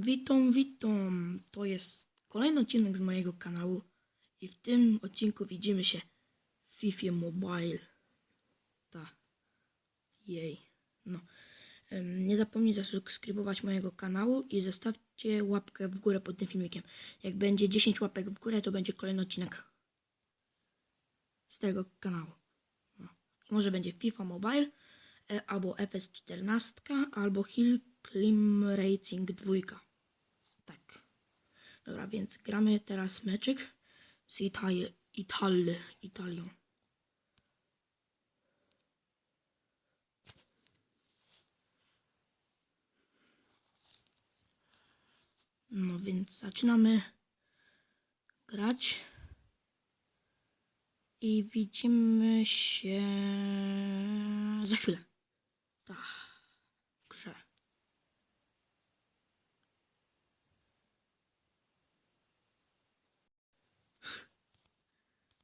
Witam, witam. To jest kolejny odcinek z mojego kanału i w tym odcinku widzimy się w FIFA Mobile. Ta. Jej. No. Nie zapomnijcie zasubskrybować mojego kanału i zostawcie łapkę w górę pod tym filmikiem. Jak będzie 10 łapek w górę, to będzie kolejny odcinek z tego kanału. No. Może będzie FIFA Mobile, e, albo FS14, albo Hill Climb Racing 2. Dobra, więc gramy teraz meczyk z Itali Itali Italią. No więc zaczynamy grać. I widzimy się za chwilę. Tak. w Grze.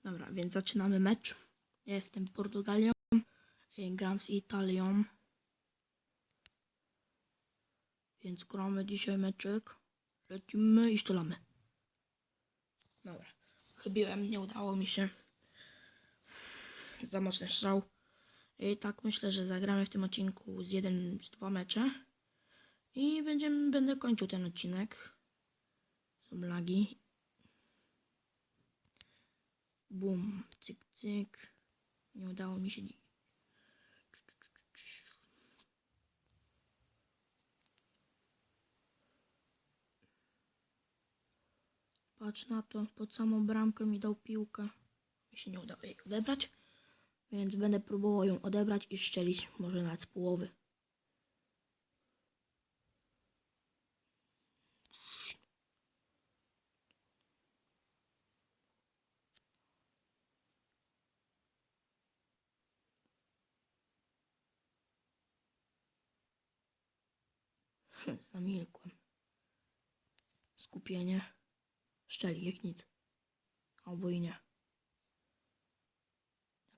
Dobra, więc zaczynamy mecz. Ja jestem Portugalią. y, Gram z Italią. Więc gramy dzisiaj meczyk. Lecimy i strzelamy. Dobra. Chybiłem, nie udało mi się. Za mocny strzał. I tak myślę, że zagramy w tym odcinku z jeden, z dwa mecze. I będziemy, będę kończył ten odcinek. Są lagi. Bum, cyk, cyk. Nie udało mi się. ni- Patrz na to, pod samą bramkę mi dał piłkę. Mi się nie udało jej odebrać, więc będę próbował ją odebrać i strzelić może nawet z połowy. Zamilkłem. Skupienie. Szczeli jak nic. Albo i nie.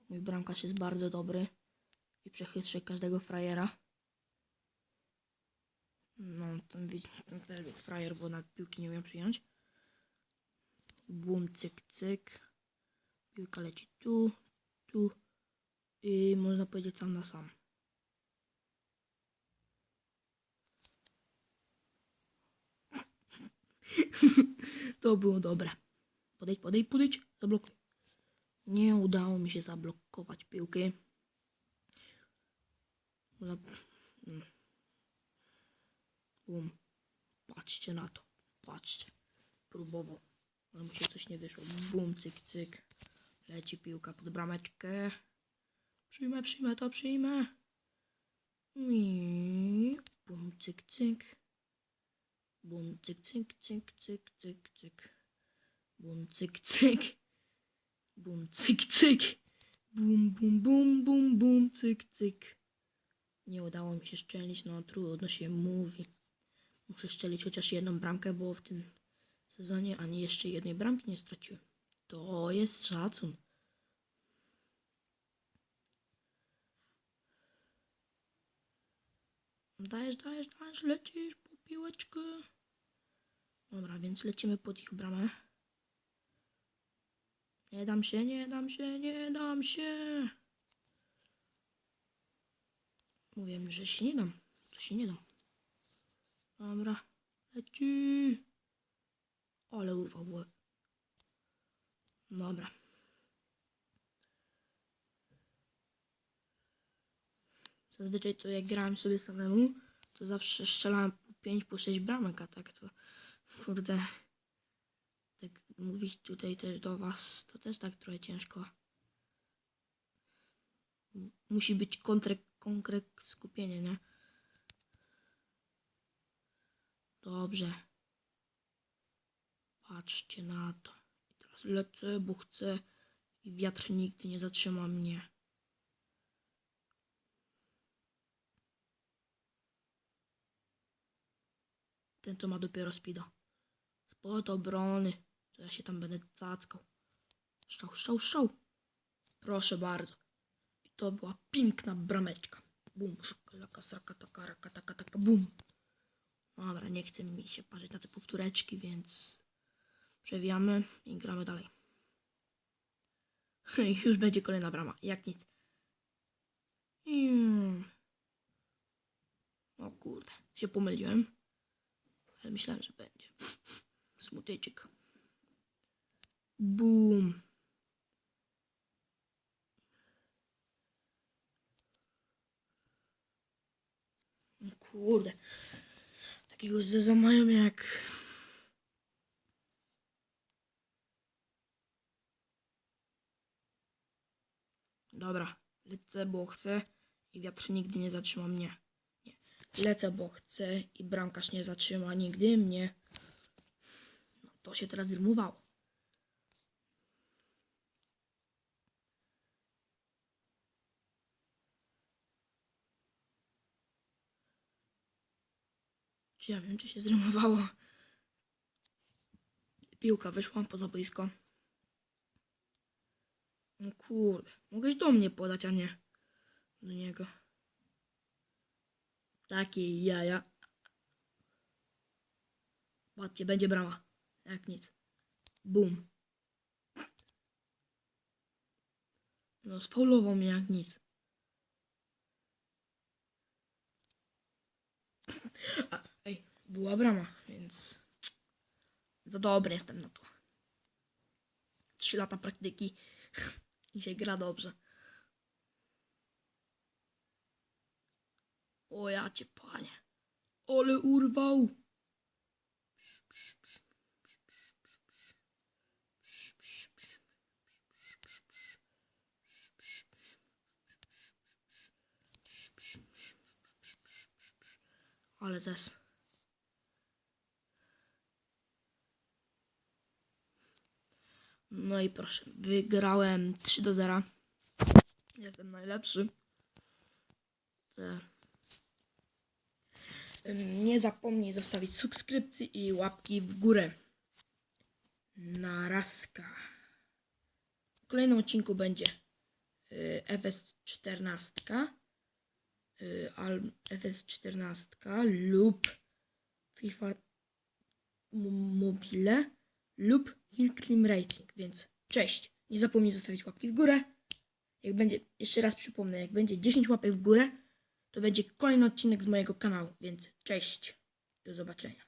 Mój bramkarz jest bardzo dobry i przechytrzy każdego frajera. No, ten, ten był frajer, bo nad piłki nie umiem przyjąć. Bum, cyk, cyk. Piłka leci tu, tu i można powiedzieć sam na sam. to było dobre. Podejdź, podejdź, podejdź, zablokuj. Nie udało mi się zablokować piłki. Za- mm. Bum. Patrzcie na to. Patrzcie. Próbował. Ale mu się coś nie wyszło. Bum, cyk, cyk. Leci piłka pod brameczkę. Przyjmę, przyjmę to, przyjmę. Bum, cyk, cyk. Bum, cyk, cyk, cyk, cyk, cyk, cyk. Bum, cyk, cyk. Bum, cyk, cyk. Bum, bum, bum, bum, bum, cyk, cyk. Nie udało mi się szczelić, no trudno się mówi. Muszę szczelić chociaż jedną bramkę, bo w tym sezonie ani jeszcze jednej bramki nie straciłem. To jest szacun. Dajesz, dajesz, dajesz, lecisz po piłeczkę. Dobra, więc lecimy pod ich bramę. Nie dam się, nie dam się, nie dam się. Mówiłem, że się nie dam. To się nie dam. Dobra, leci. Ale urwał łeb. Dobra. Zazwyczaj to jak grałem sobie samemu, to zawsze strzelałem po 5, po 6 bramek, a tak to kurde tak mówić tutaj też do was, to też tak trochę ciężko. Musi być konkret, konkret skupienie, nie? Dobrze. Patrzcie na to. I teraz lecę, bo chcę i wiatr nigdy nie zatrzyma mnie. Ten to ma dopiero speeda. Spod obrony. To ja się tam będę cackał. Szczał, szczał, szczał. Proszę bardzo. I to była piękna brameczka. Bum, szakalaka, sraka, taka, raka, taka, taka, bum. Dobra, nie chce mi się patrzeć na te powtóreczki, więc przewijamy i gramy dalej. Już będzie kolejna brama, jak nic. Mm. O kurde, się pomyliłem. Ale myślałem, że będzie. Smutyczek. Boom. Kurde. Takiego zeza mają jak... Dobra, lecę, bo chcę i wiatr nigdy nie zatrzyma mnie. Nie. Lecę, bo chcę i bramkarz nie zatrzyma nigdy mnie. To się teraz zrymowało. Czy ja wiem, czy się zrymowało? Piłka wyszła poza boisko. No kurde, mogłeś do mnie podać, a nie do niego. Takie jaja. Patrzcie, będzie brama. Jak nic. Bum. No, sfaulował mnie jak nic. A, ej, była brama, więc za dobry jestem na to. Trzy lata praktyki i się gra dobrze. O ja cię panie. Ole urwał. Ale zes. No i proszę, wygrałem 3 do 0. Jestem najlepszy. Nie zapomnij zostawić subskrypcji i łapki w górę. Narazka. W kolejnym odcinku będzie y, FS14, y, al- FS14 lub FIFA Mobile lub Hill Climb Racing, więc cześć. Nie zapomnij zostawić łapki w górę. Jak będzie, jeszcze raz przypomnę, jak będzie 10 łapek w górę, to będzie kolejny odcinek z mojego kanału, więc cześć. Do zobaczenia.